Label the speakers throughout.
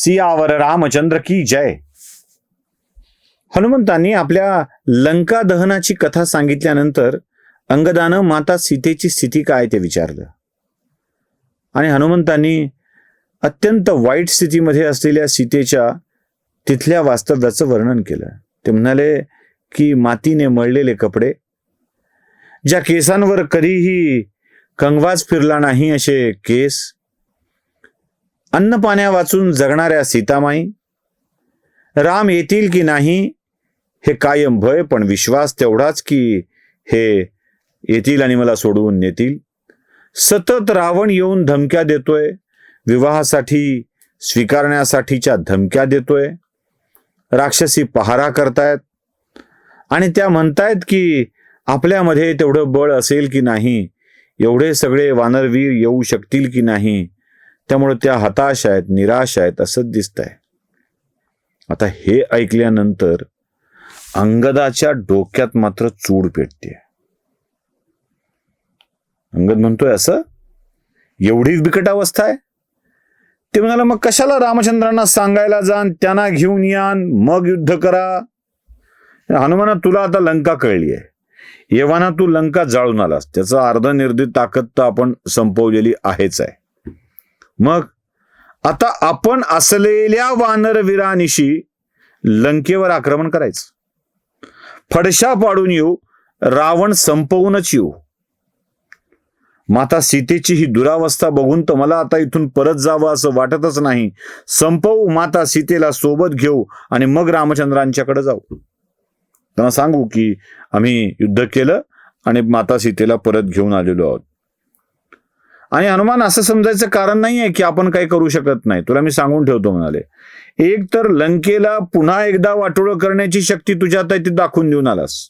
Speaker 1: सियावर रामचंद्र की जय. हनुमंतांनी आपल्या लंका दहनाची कथा सांगितल्यानंतर अंगदानं माता सीतेची स्थिती काय ते विचारलं. आणि हनुमंतांनी अत्यंत वाईट स्थितीमध्ये असलेल्या सीतेच्या तिथल्या वास्तव्याचं वर्णन केलं. ते म्हणाले की मातीने मळलेले कपडे ज्या केसांवर कधीही कंगवाज फिरला नाही असे केस अन्नपाण्या वाचून जगणाऱ्या सीतामाई राम येतील की नाही हे कायम भय पण विश्वास तेवढाच की हे येतील आणि मला सोडवून नेतील. सतत रावण येऊन धमक्या देतोय विवाहासाठी स्वीकारण्यासाठीच्या धमक्या देतोय. राक्षसी पहारा करतायत आणि त्या म्हणतायत की आपल्यामध्ये तेवढं बळ असेल की नाही एवढे सगळे वानरवीर येऊ शकतील की नाही त्यामुळे त्या हताश आहेत निराश आहेत असंच दिसतंय. आता हे ऐकल्यानंतर अंगदाच्या डोक्यात मात्र चूड पेटते अंगद म्हणतोय असं? एवढी बिकट अवस्था आहे? ते म्हणाला मग कशाला रामचंद्रांना सांगायला जाण त्यांना घेऊन यान मग युद्ध करा? हनुमाना तुला आता लंका कळली आहे. येवाना तू लंका जाळून आलास. त्याचा अर्धनिर्दित ताकद तर आपण संपवलेली आहेच आहे. मग आता आपण असलेल्या वानरवीरानिशी लंकेवर आक्रमण करायचं. फडशा पाडून येऊ रावण संपवूनच येऊ. माता सीतेची ही दुरावस्था बघून तर मला आता इथून परत जावं असं वाटतच नाही. संपवू माता सीतेला सोबत घेऊ आणि मग रामचंद्रांच्याकडे जाऊ. त्यांना सांगू की आम्ही युद्ध केलं आणि माता सीतेला परत घेऊन आलेलो आहोत. आणि हनुमान असं समजायचं कारण नाही आहे की आपण काही करू शकत नाही. तुला मी सांगून ठेवतो म्हणाले. एक तर लंकेला पुन्हा एकदा वाटोळं करण्याची शक्ती तुझ्यात आहे ती दाखवून देऊन आलास.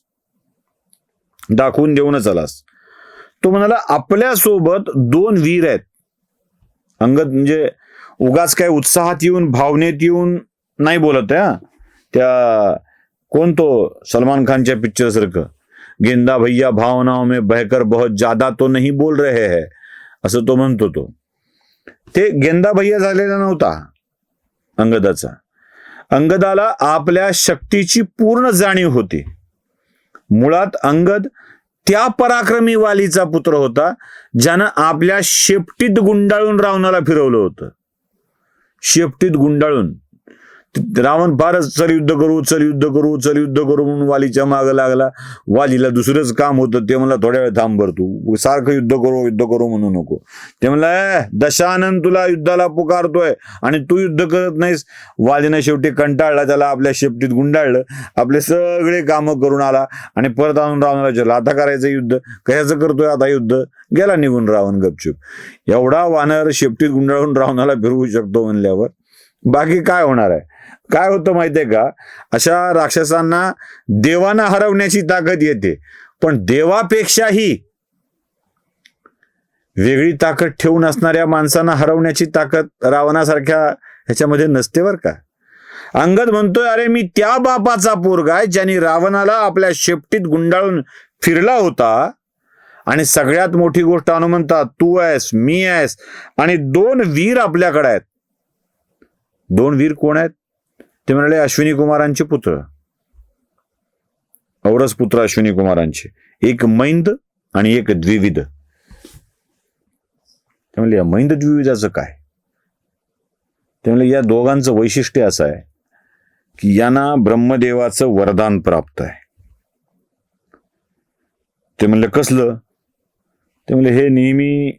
Speaker 1: दाखवून देऊनच आलास. तो म्हणाला आपल्यासोबत दोन वीर आहेत. अंगद म्हणजे उगाच काय उत्साहात येऊन भावनेत येऊन नाही बोलत आहे हा. त्या कोण तो? सलमान खानच्या पिक्चर सारखं. गेंदा भैया भावनाओं में बहकर बहुत ज्यादा तो नहीं बोल रहे है. असं तो म्हणतो तो. ते गेंदा भैया झालेला नव्हता अंगदाचा. अंगदाला आपल्या शक्तीची पूर्ण जाणीव होती. मुळात अंगद त्या पराक्रमी वालीचा पुत्र होता ज्यानं आपल्या शेपटीत गुंडाळून रावणाला फिरवलं होतं. शेपटीत गुंडाळून. रावण फारच चल युद्ध करू चल युद्ध करू चल युद्ध करू म्हणून वालीच्या मागं लागला. वालीला दुसरंच काम होतं. ते म्हणला थोड्या वेळ थांब भरतो सारखं युद्ध करू युद्ध करू म्हणू नको. ते म्हणला दशानंद तुला युद्धाला पुकारतोय आणि तू युद्ध करत नाहीस. वालीनं शेवटी कंटाळला त्याला आपल्या शेपटीत गुंडाळलं. आपले सगळे कामं करून आला आणि परत आणून रावणाला विचारलं आता करायचं युद्ध? कशाचं करतोय आता युद्ध? गेला निघून रावण गपचूप. एवढा वानर शेपटीत गुंडाळून रावणाला फिरवू शकतो म्हणल्यावर बाकी काय होणार आहे? काय होतं माहितीये का? अशा राक्षसांना देवांना हरवण्याची ताकद येते पण देवापेक्षाही वेगळी ताकद ठेवून असणाऱ्या माणसांना हरवण्याची ताकद रावणासारख्या ह्याच्यामध्ये नसते बर का? अंगद म्हणतोय अरे मी त्या बापाचा पोरगा आहे ज्यांनी रावणाला आपल्या शेपटीत गुंडाळून फिरला होता. आणि सगळ्यात मोठी गोष्ट हनुमंता तू आहेस मी आहेस आणि दोन वीर आपल्याकडे आहेत. दोन वीर कोण आहेत? ते म्हणाले अश्विनी कुमारांचे पुत्र. औरस पुत्र अश्विनी कुमारांचे. एक मैंद आणि एक द्विविध ते म्हणले या मैंद द्विविधाचं काय? ते म्हणले या दोघांचं वैशिष्ट्य असं आहे की यांना ब्रह्मदेवाचं वरदान प्राप्त आहे. ते म्हणले कसलं? ते म्हणले हे नेहमी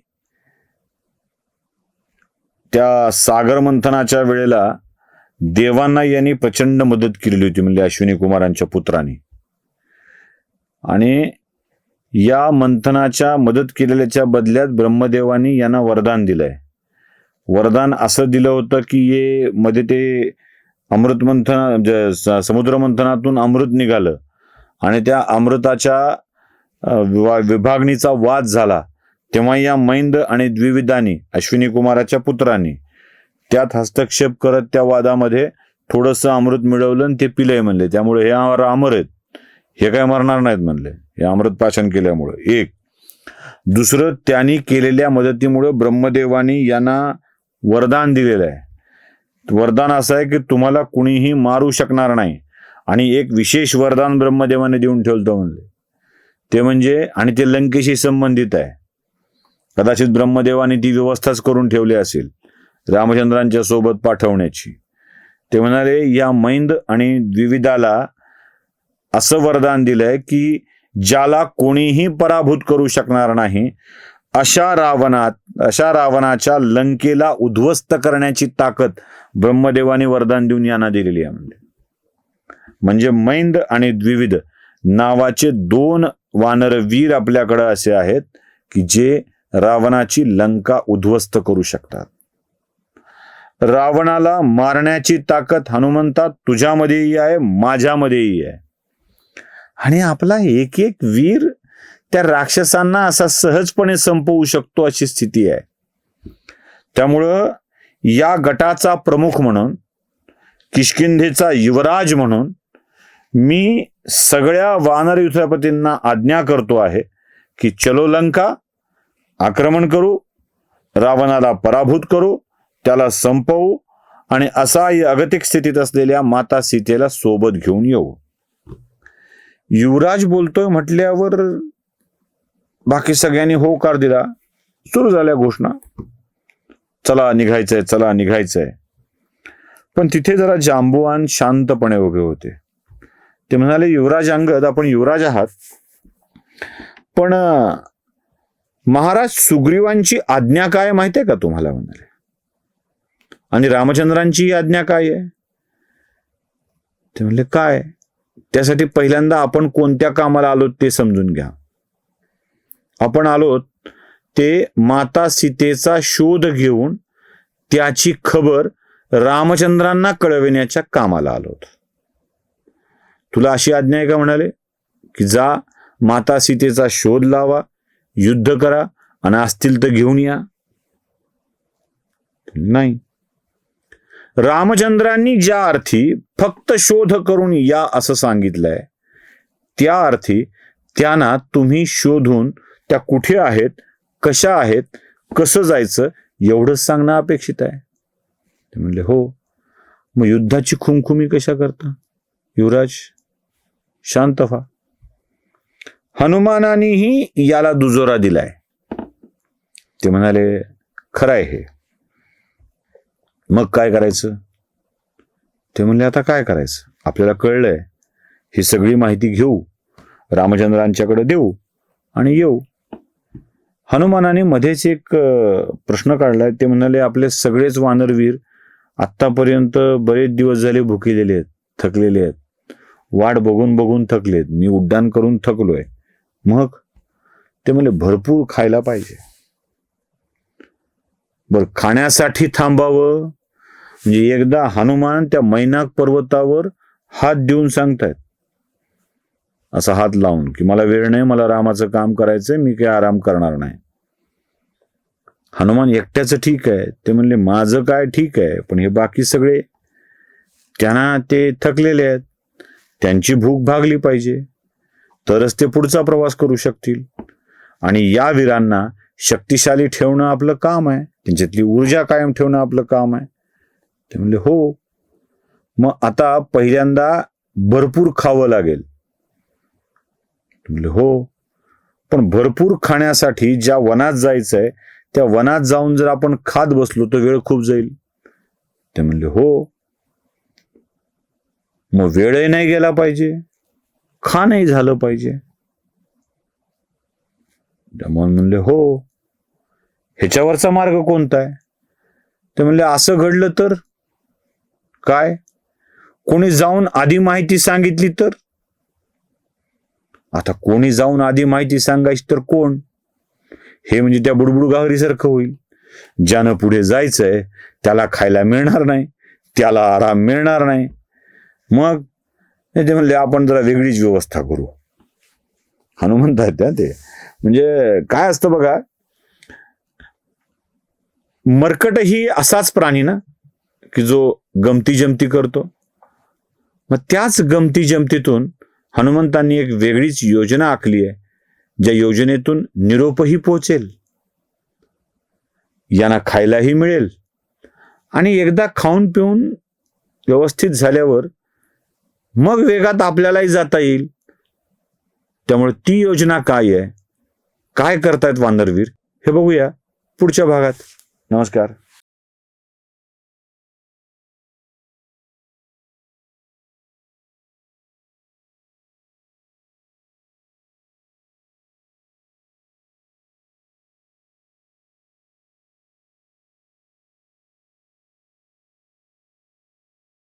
Speaker 1: त्या सागर मंथनाच्या वेळेला देवांना यांनी प्रचंड मदत केलेली होती म्हणजे अश्विनी कुमारांच्या पुत्राने. आणि या मंथनाच्या मदत केलेल्याच्या बदल्यात ब्रह्मदेवानी यांना वरदान दिलंय. वरदान असं दिलं होतं की ये मध्ये ते अमृत मंथन समुद्र मंथनातून अमृत निघालं. आणि त्या अमृताच्या विवा- विभागणीचा वाद झाला. तेव्हा या मैंद आणि द्विविधानी अश्विनी कुमाराच्या पुत्रांनी त्यात हस्तक्षेप करत त्या वादामध्ये थोडंसं अमृत मिळवलं आणि ते पिलंय म्हणले. त्यामुळे हे अमर आहेत. हे काय मरणार नाहीत म्हणले. हे अमृत पाचन केल्यामुळं. एक. दुसरं त्यांनी केलेल्या मदतीमुळं ब्रह्मदेवानी यांना वरदान दिलेलं आहे. वरदान असं आहे की तुम्हाला कुणीही मारू शकणार नाही. आणि एक विशेष वरदान ब्रह्मदेवाने देऊन ठेवलं म्हणले. ते म्हणजे आणि ते लंकेशी संबंधित आहे. कदाचित ब्रह्मदेवाने ती व्यवस्थाच करून ठेवली असेल रामचंद्रांच्या सोबत पाठवण्याची. ते म्हणाले या मैंद आणि द्विविधाला असं वरदान दिलंय की ज्याला कोणीही पराभूत करू शकणार नाही अशा रावणात अशा रावणाच्या लंकेला उद्ध्वस्त करण्याची ताकद ब्रह्मदेवाने वरदान देऊन यांना दिलेली आहे म्हणजे म्हणजे मैंद आणि द्विविध नावाचे दोन वानरवीर आपल्याकडे असे आहेत की जे रावणाची लंका उद्ध्वस्त करू शकतात. रावणाला मारण्याची ताकद हनुमंता तुझ्यामध्येही आहे माझ्यामध्येही आहे. आणि आपला एक एक वीर त्या राक्षसांना असा सहजपणे संपवू शकतो अशी स्थिती आहे. त्यामुळं या गटाचा प्रमुख म्हणून किष्किंधेचा युवराज म्हणून मी सगळ्या वानर युथपतींना आज्ञा करतो आहे की चलो लंका आक्रमण करू रावणाला पराभूत करू त्याला संपवू आणि असा या अगतिक स्थितीत असलेल्या माता सीतेला सोबत घेऊन येऊ. युवराज बोलतोय म्हटल्यावर बाकी सगळ्यांनी होकार दिला. सुरू झाल्या घोषणा. चला निघायचंय चला निघायचंय. पण तिथे जरा जांबुवान शांतपणे उभे होते. ते म्हणाले युवराज अंगद आपण युवराज आहात. पण महाराज सुग्रीवांची आज्ञा काय माहितीये का तुम्हाला म्हणाले? आणि रामचंद्रांची आज्ञा काय आहे? ते म्हणले काय? त्यासाठी पहिल्यांदा आपण कोणत्या कामाला आलो ते समजून घ्या. आपण आलोत ते माता सीतेचा शोध घेऊन त्याची खबर रामचंद्रांना कळविण्याच्या कामाला आलोत. तुला अशी आज्ञा आहे का म्हणाले? की जा माता सीतेचा शोध लावा युद्ध करा आणि असतील तर घेऊन या. नाही. रामचंद्रांनी ज्या अर्थी फक्त शोध करून या असं सांगितलंय त्या अर्थी त्यांना तुम्ही शोधून त्या कुठे आहेत कशा आहेत कसं जायचं एवढंच सांगणं अपेक्षित आहे. ते म्हणले हो. मग युद्धाची खुमखुमी कशा करता? युवराज शांत व्हा. हनुमानानेही याला दुजोरा दिलाय. ते म्हणाले खरंय हे. मग काय करायचं? ते म्हणले आता काय करायचं? आपल्याला कळलंय. ही सगळी माहिती घेऊ. रामचंद्रांच्याकडे देऊ आणि येऊ. हनुमानाने मध्येच एक प्रश्न काढलाय. ते म्हणाले आपले सगळेच वानरवीर आत्तापर्यंत बरेच दिवस झाले भुकेलेले आहेत थकलेले आहेत. वाट बघून बघून थकलेत. मी उड्डाण करून थकलोय. मग ते म्हणले भरपूर खायला पाहिजे. बर खाण्यासाठी थांबावं. म्हणजे एकदा हनुमान त्या मैनाक पर्वतावर हात देऊन सांगतायत. असा हात लावून की मला वेळ नाही मला रामाचं काम करायचंय मी काही आराम करणार नाही. हनुमान एकट्याचं ठीक आहे. ते म्हणले माझं काय ठीक आहे पण हे बाकी सगळे त्यांना ते थकलेले आहेत. त्यांची भूक भागली पाहिजे. तरच ते पुढचा प्रवास करू शकतील. आणि या वीरांना शक्तिशाली ठेवणं आपलं काम आहे. त्यांच्यातली ऊर्जा कायम ठेवणं आपलं काम आहे. ते म्हणले हो. मग आता पहिल्यांदा भरपूर खावं लागेल. म्हणले हो. पण भरपूर खाण्यासाठी ज्या वनात जायचंय त्या वनात जाऊन जर आपण खात बसलो तर वेळ खूप जाईल. ते म्हणले हो. मग वेळही नाही गेला पाहिजे. खाणही झालं पाहिजे? त्यामुळे म्हणले हो ह्याच्यावरचा मार्ग कोणता आहे? ते म्हणले असं घडलं तर? काय? कोणी जाऊन आधी माहिती सांगितली तर? आता कोणी जाऊन आधी माहिती सांगायची तर कोण? हे म्हणजे त्या बुडबुड गावरीसारखं होईल. ज्यानं पुढे जायचंय त्याला खायला मिळणार नाही त्याला आराम मिळणार नाही. मग नाही ते म्हणले आपण जरा वेगळीच व्यवस्था करू. हनुमंत आहेत ना ते. म्हणजे काय असतं बघा मरकट ही असाच प्राणी ना की जो गमती जमती करतो. मग त्याच गमती जमतीतून हनुमंतांनी एक वेगळीच योजना आखली आहे ज्या योजनेतून निरोपही पोहोचेल यांना खायलाही मिळेल. आणि एकदा खाऊन पिऊन व्यवस्थित झाल्यावर मग वेगात आपल्यालाही जाता येईल. त्यामुळे ती योजना काय आहे? काय करतायत वानरवीर? हे बघूया पुढच्या भागात. नमस्कार.